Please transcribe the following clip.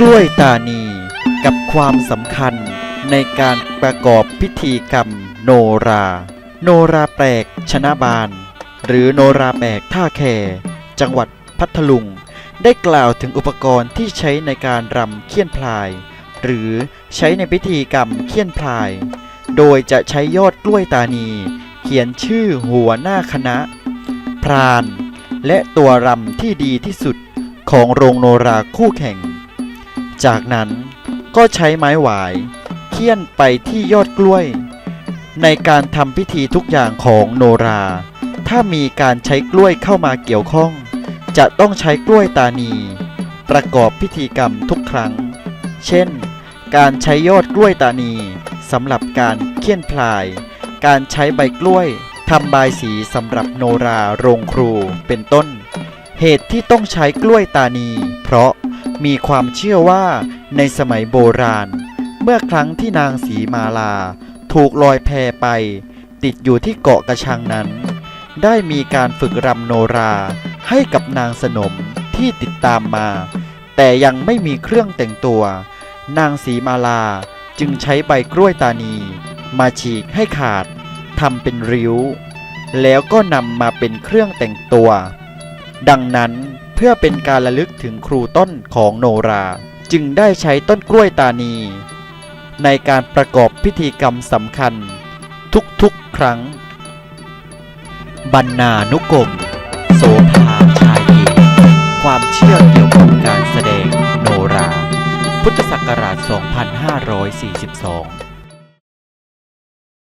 กล้วยตานี กับความสำคัญในการประกอบพิธีกรรมโนรา โนราแปลกชนะบาน หรือโนราแปลกท่าแค จังหวัดพัทลุง ได้กล่าวถึงอุปกรณ์ที่ใช้ในการรำเคี่ยนพลาย หรือใช้ในพิธีกรรมเคี่ยนพลาย โดยจะใช้ยอดกล้วยตานี เขียนชื่อหัวหน้าคณะ พราน และตัวรำที่ดีที่สุดของโรงโนราคู่แข่ง จากนั้นก็ใช้ไม้หวายเคี่ยนไปที่ยอดกล้วย ในการทำพิธีทุกอย่างของโนรา ถ้ามีการใช้กล้วยเข้ามาเกี่ยวข้อง จะต้องใช้กล้วยตานี ประกอบพิธีกรรมทุกครั้ง เช่น การใช้ยอดกล้วยตานีสำหรับการเคี่ยนพลาย การใช้ใบกล้วยทำบายสีสำหรับโนราโรงครูเป็นต้น เหตุที่ต้องใช้กล้วยตานี เพราะ มีความเชื่อว่าในสมัยโบราณ เมื่อครั้งที่นางสีมาลา ถูกลอยแพไป ติดอยู่ที่เกาะกระชังนั้น ได้มีการฝึกรำโนราให้กับนางสนมที่ติดตามมา แต่ยังไม่มีเครื่องแต่งตัว นางสีมาลาจึงใช้ใบกล้วยตานี มาฉีกให้ขาดทำเป็นริ้ว แล้วก็นำมาเป็นเครื่องแต่งตัว ดังนั้น เพื่อเป็นการระลึกถึงครูต้นของโนรา จึงได้ใช้ต้นกล้วยตานี ในการประกอบพิธีกรรมสำคัญ ทุกๆครั้ง บรรณานุกรมโสภาชายเอกความเชื่อเกี่ยวกับการแสดงโนรา พุทธศักราช 2542